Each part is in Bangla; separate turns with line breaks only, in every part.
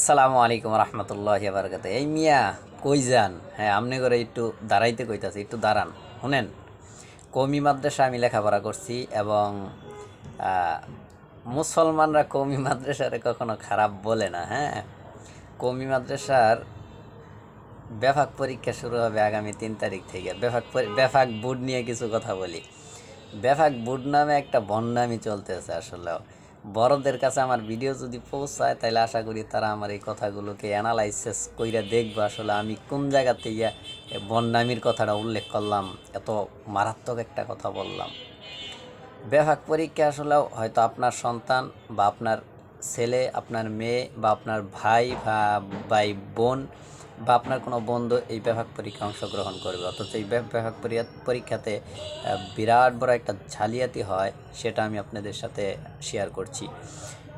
আসসালামু আলাইকুম রহমতুল্লাহ বারকাত এই মিয়া কই যান? হ্যাঁ আপনি করে একটু দাঁড়াইতে কইতাছি, একটু দাঁড়ান। শুনেন কৌমি মাদ্রাসা আমি লেখাপড়া করছি এবং মুসলমানরা কৌমি মাদ্রাসারে কখনো খারাপ বলে না হ্যাঁ? কৌমি মাদ্রাসার ব্যাপক পরীক্ষা শুরু হবে আগামী তিন তারিখ থেকে। ব্যাপক ব্যাপক বুট নিয়ে কিছু কথা বলি। ব্যাপক বুট নামে একটা বন্যামি চলতেছে আসলে বড়দের কাছে আমার ভিডিও যদি পৌঁছায় তাহলে আশা করি তারা আমার এই কথাগুলোকে অ্যানালাইসিস কইরা দেখবে আসলে আমি কোন জায়গাতে এই বন্যামির কথাটা উল্লেখ করলাম, এত মারাত্মক একটা কথা বললাম। ব্যাপক পরীক্ষা আসলে হয়তো আপনার সন্তান বা আপনার ছেলে, আপনার মেয়ে বা আপনার ভাই বা ভাই বোন বা আপনার কোনো বন্ধু এই ব্যাপক পরীক্ষা অংশগ্রহণ করবে। অথচ এই পরীক্ষা- পরীক্ষাতে বিরাট বড় একটা জালিয়াতি হয়, সেটা আমি আপনাদের সাথে শেয়ার করছি।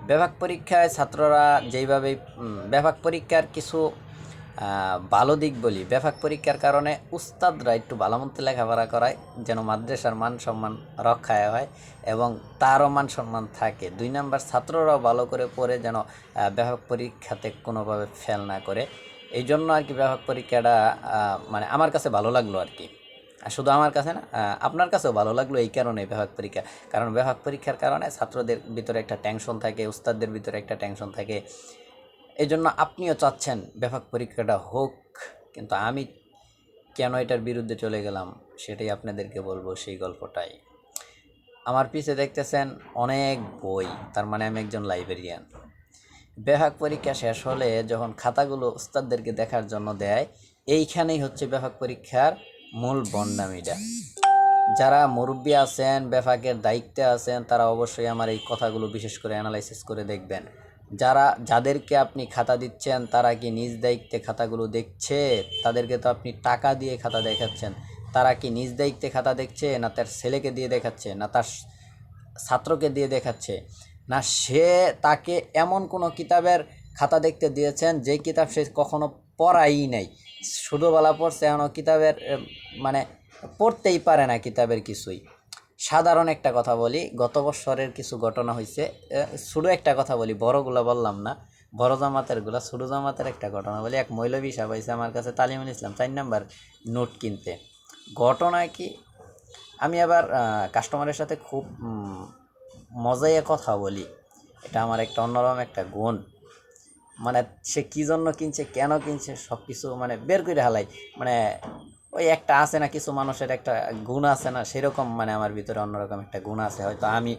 ব্যাপক পরীক্ষায় ছাত্ররা যেইভাবে ব্যাপক পরীক্ষার কিছু ভালো দিক বলি ব্যাপক পরীক্ষার কারণে উস্তাদরা একটু ভালো মতো লেখাপড়া করায়, যেন মাদ্রাসার মান সম্মান রক্ষায় হয় এবং তারও মান সম্মান থাকে। দুই নাম্বার, ছাত্ররাও ভালো করে পড়ে যেন ব্যাপক পরীক্ষাতে কোনোভাবে ফেল না করে। এই জন্য আর কি ব্যাপক পরীক্ষাটা মানে আমার কাছে ভালো লাগল আর কি। আর শুধু আমার কাছে না আপনার কাছেও ভালো লাগল এই কারণে ব্যাপক পরীক্ষা। কারণ ব্যাপক পরীক্ষার কারণে ছাত্রদের ভিতরে একটা টেনশন থাকে, উস্তাদদের ভিতরে একটা টেনশন থাকে। এই জন্য আপনিও চাচ্ছেন ব্যাপক পরীক্ষাটা হোক, কিন্তু আমি কেন এটার বিরুদ্ধে চলে গেলাম সেটাই আপনাদেরকে বলব সেই গল্পটাই। আমার পিছে দেখতেছেন অনেক বই, তার মানে আমি একজন লাইব্রেরিয়ান ব্যাপক পরীক্ষা শেষ হলে যখন খাতাগুলো উস্তাদদেরকে দেখার জন্য দেয়, এইখানেই হচ্ছে ব্যাপক পরীক্ষার মূল বন্ডামিটা যারা মুরব্বী আছেন ব্যাপকের দায়িত্বে আছেন, তারা অবশ্যই আমার এই কথাগুলো বিশেষ করে অ্যানালাইসিস করে দেখবেন। যারা, যাদেরকে আপনি খাতা দিচ্ছেন, তারা কি নিজ দায়িত্বে খাতাগুলো দেখছে? তাদেরকে তো আপনি টাকা দিয়ে খাতা দেখাচ্ছেন। তারা কি নিজ দায়িত্বে খাতা দেখছে, না তার ছেলেকে দিয়ে দেখাচ্ছে, না তার ছাত্রকে দিয়ে দেখাচ্ছে? না, সে তাকে এমন কোনো কিতাবের খাতা দেখতে দিয়েছেন যে কিতাব সে কখনো পড়াই নাই। ছোটোবেলা পড়ছে এমন কিতাবের মানে পড়তেই পারে না কিতাবের কিছুই। সাধারণ একটা কথা বলি, গত বছরের কিছু ঘটনা হয়েছে ছোটো একটা কথা বলি, বড়গুলো বললাম না, বড় জামাতেরগুলা ছোটো জামাতের একটা ঘটনা বলি। এক মৌলবী সাহেব আইসে আমার কাছে, তালিমুল ইসলাম, চার নাম্বার নোট কিনতে। ঘটনা কি? আমি আবার কাস্টমারের সাথে খুব উম, মজাইয়া কথা বলি এটা আমার একটা অন্যরকম একটা গুণ। মানে সে কী জন্য কিনছে কেন কিনছে সব কিছু মানে বের করে হালাই। মানে ওই একটা আছে না, কিছু মানুষের একটা গুণ আছে না, সেরকম মানে আমার ভিতরে অন্যরকম একটা গুণ আছে। হয়তো আমি,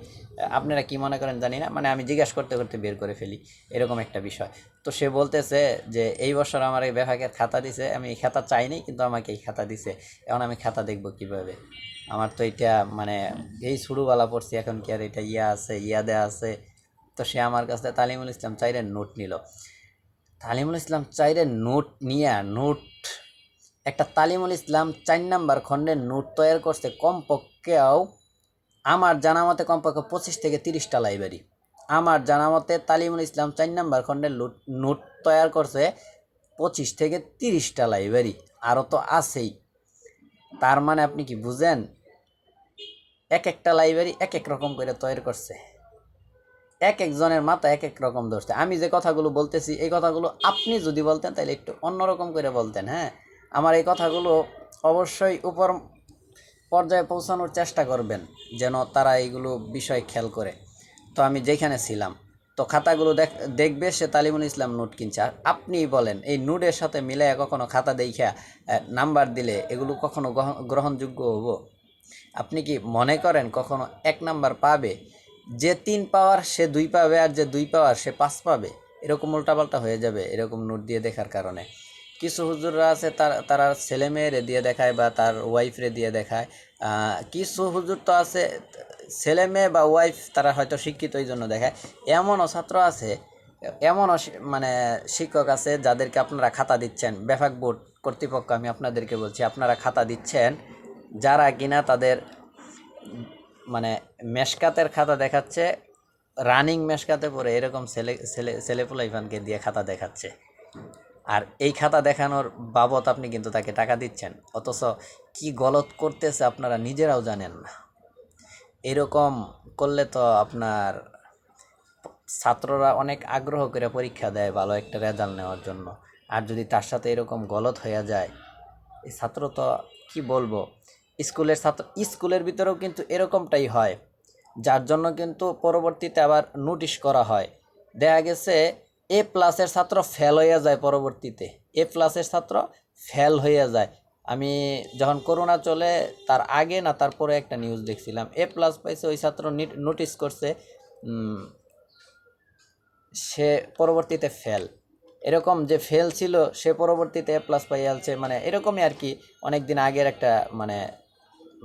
আপনারা কি মনে করেন জানি না মানে আমি জিজ্ঞাসা করতে করতে বের করে ফেলি, এরকম একটা বিষয়। তো সে বলতেছে যে, এই বছর আমার এই বিভাগের খাতা দিছে, আমি এই খাতা চাইনি, কিন্তু আমাকে এই খাতা দিছে, এখন আমি খাতা দেখব কীভাবে? আমার তো এটা মানে এই শুরুবেলা পড়ছি, এখন কি আর এটা ইয়া আছে, ইয়া দেয়া আছে? তো সে আমার কাছে তালিমুল ইসলাম চাইরে নোট নিল। তালিমুল ইসলাম চাইরে নোট নিয়ে, নোট একটা তালিমুল ইসলাম চার নাম্বার খণ্ডের নোট তৈরি করছে কমপক্ষেও আমার জানা মতে কমপক্ষে পঁচিশ থেকে তিরিশটা লাইব্রেরি। আমার জানা মতে তালিমুল ইসলাম চার নাম্বার খণ্ডের নোট তৈরি করছে পঁচিশ থেকে তিরিশটা লাইব্রেরি। আরও তো আছেই। তার মানে আপনি কি বুঝেন? এক একটা লাইব্রেরি এক এক রকম করে তৈরি করছে। এক একজনের মাথা এক এক রকম ধরছে। আমি যে কথাগুলো বলতেছি, এই কথাগুলো আপনি যদি বলতেন তাহলে একটু অন্যরকম করে বলতেন হ্যাঁ? আমার এই কথাগুলো অবশ্যই উপর পর্যায়ে পৌঁছানোর চেষ্টা করবেন যেন তারা এইগুলো বিষয় খেয়াল করে। তো আমি যেখানে ছিলাম, তো খাতাগুলো দেখ, দেখবে সে তালিমুল ইসলাম নোট কিনছে। আর আপনি বলেন, এই নোটের সাথে মিলে কখনো খাতা দেখা নাম্বার দিলে এগুলো কখনো গ্রহণ- গ্রহণযোগ্য হব? আপনি কি মনে করেন কখনো এক নাম্বার পাবে? যে তিন পাওয়ার সে দুই পাবে, আর যে দুই পাওয়ার সে পাঁচ পাবে? এরকম উল্টাপাল্টা হয়ে যাবে এরকম নোট দিয়ে দেখার কারণে। কিছু হুজুররা আছে, তার, তারা ছেলে মেয়েরে দিয়ে দেখায় বা তার ওয়াইফরে দিয়ে দেখায়। কিছু হুজুর তো আছে ছেলে মেয়ে বা ওয়াইফ তারা হয়তো শিক্ষিত এই জন্য দেখায়। এমনও ছাত্র আছে, এমনও মানে শিক্ষক আছে যাদেরকে আপনারা খাতা দিচ্ছেন। ব্যাপক বোর্ড কর্তৃপক্ষ, আমি আপনাদেরকে বলছি, আপনারা খাতা দিচ্ছেন, যারা কিনা তাদের মানে মেশকাতের খাতা দেখাচ্ছে, রানিং মেশকাতে পড়ে এরকম ছেলে ছেলে, ছেলেপুলাইফানকে দিয়ে খাতা দেখাচ্ছে। আর এই খাতা দেখানোর বাবদ আপনি কিন্তু তাকে টাকা দিচ্ছেন। অথচ কি গলত করতেছে আপনারা নিজেরাও জানেন না। এরকম করলে তো আপনার ছাত্ররা অনেক আগ্রহ করে পরীক্ষা দেয় ভালো একটা রেজাল্ট নেওয়ার জন্য। আর যদি তার সাথে এরকম গলত হয়ে যায়, এই ছাত্র তো কি বলব? স্কুলের ছাত্র, স্কুলের ভিতরেও কিন্তু এরকমটাই হয়। যার জন্য কিন্তু পরবর্তীতে আবার নোটিশ করা হয়। দেখা গেছে এ প্লাসের ছাত্র ফেল হয়ে যায় পরবর্তীতে। এ প্লাসের ছাত্র ফেল হয়ে যায়। আমি যখন করোনা চলে, তার আগে না তারপরে একটা নিউজ দেখছিলাম। এ প্লাস পাইছে, ওই ছাত্র নোটিশ করছে সে পরবর্তীতে ফেল এরকম যে ফেল ছিল, সে পরবর্তীতে এ প্লাস পাই আলছে মানে এরকমই আর কি অনেক দিন আগের একটা মানে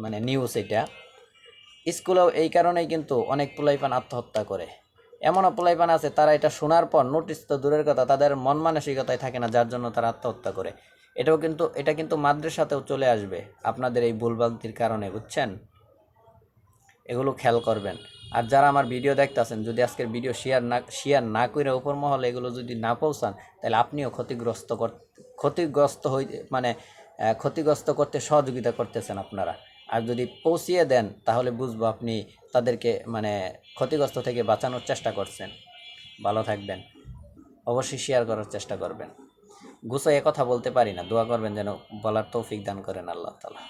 মানে নিউজ এটা। স্কুলেও এই কারণেই কিন্তু অনেক পোলাইপান আত্মহত্যা করে। এমনও পোলাইপান আছে, তারা এটা শোনার পর নোটিশ তো দূরের কথা, তাদের মন মানসিকতায় থাকে না, যার জন্য তারা আত্মহত্যা করে। এটাও কিন্তু, এটা কিন্তু মাদ্রাসাতেও চলে আসবে, আপনাদের এই ভুলভ্রান্তির কারণে, বুঝছেন? এগুলো খেয়াল করবেন। আর যারা আমার ভিডিও দেখতেছেন, যদি আজকের ভিডিও শেয়ার না শেয়ার না করে উপর মহলে এগুলো যদি না পৌঁছান, তাহলে আপনিও ক্ষতিগ্রস্ত কর, ক্ষতিগ্রস্ত হই মানে ক্ষতিগ্রস্ত করতে সহযোগিতা করতেছেন আপনারা। আর যদি পৌঁছিয়ে দেন, তাহলে বুঝব আপনি তাদেরকে মানে ক্ষতিগ্রস্ত থেকে বাঁচানোর চেষ্টা করছেন। ভালো থাকবেন। অবশ্যই শেয়ার করার চেষ্টা করবেন। গুছাইয়ে কথা বলতে পারি না। দোয়া করবেন যেন বলার তৌফিক দান করেন আল্লাহ তালা